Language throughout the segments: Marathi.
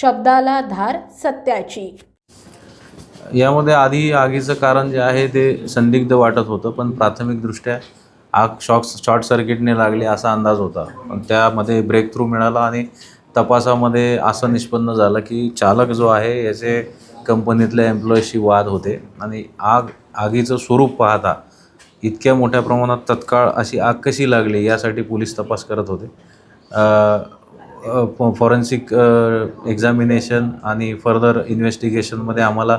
शब्दाला धार सत्याची. यामध्ये आधी आगीचं कारण जे आहे ते संदिग्ध वाटत होतं पण प्राथमिकदृष्ट्या आग शॉक शॉर्ट सर्किटने लागली असा अंदाज होता. पण त्यामध्ये ब्रेक थ्रू मिळाला आणि तपासामध्ये असं निष्पन्न झालं की चालक जो आहे याचे कंपनीतल्या एम्प्लॉईशी वाद होते आणि आग आगीचं स्वरूप पाहता इतक्या मोठ्या प्रमाणात तत्काळ अशी आग कशी लागली यासाठी पोलीस तपास करत होते. फॉरेन्सिक एक्झामिनेशन आणि फर्दर इन्व्हेस्टिगेशनमध्ये आम्हाला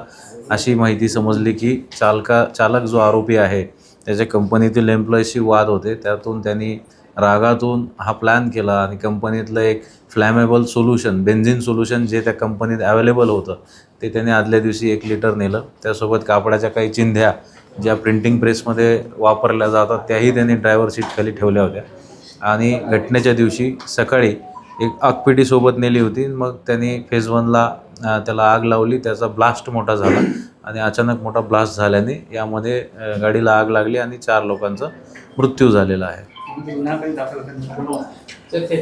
अशी माहिती समजली की चालका चालक जो आरोपी आहे त्याच्या कंपनीतील एम्प्लॉईशी वाद होते. त्यातून त्यांनी रागातून हा प्लॅन केला आणि कंपनीतलं एक फ्लॅमेबल सोल्युशन बेन्झिन सोल्युशन जे त्या कंपनीत अवेलेबल होतं ते त्याने आदल्या दिवशी एक लिटर नेलं. त्यासोबत कापडाच्या काही चिंध्या ज्या प्रिंटिंग प्रेसमध्ये वापरल्या जातात त्याही त्यांनी ड्रायव्हर सीटखाली ठेवल्या होत्या. आणि घटनेच्या दिवशी सकाळी एक आगपेटीसोबत नेली होती. मग त्यांनी फेज वनला त्याला आग लावली. त्याचा ब्लास्ट मोठा झाला आणि अचानक मोठा ब्लास्ट झाल्याने यामध्ये गाडीला आग लागली आणि चार लोकांचा मृत्यू झालेला आहे.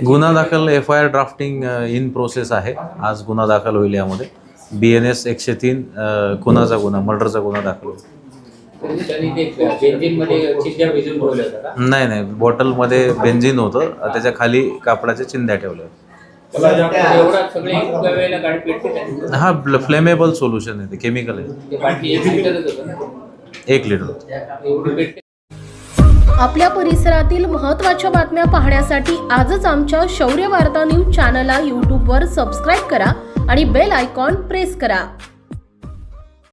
गुन्हा दाखल F I R drafting in process आहे. आज गुन्हा दाखल होईल यामध्ये. बी एन एस एकशे तीन खुनाचा गुन्हा मर्डरचा गुन्हा दाखल होईल. नाही नाही. बॉटलमध्ये बेन्झिन होतं. त्याच्याखाली कापडाच्या चिंध्या ठेवल्या? हा फ्लेमेबल सोल्युशन आहे ते केमिकल आहे. ते बाटली एक लिटर आपल्या परिसरातील महत्त्वाच्या बातम्या पाहण्यासाठी आजच आमच्या शौर्य वार्ता न्यूज चॅनलला यूट्यूबवर सबस्क्राईब करा आणि बेल आयकॉन प्रेस करा.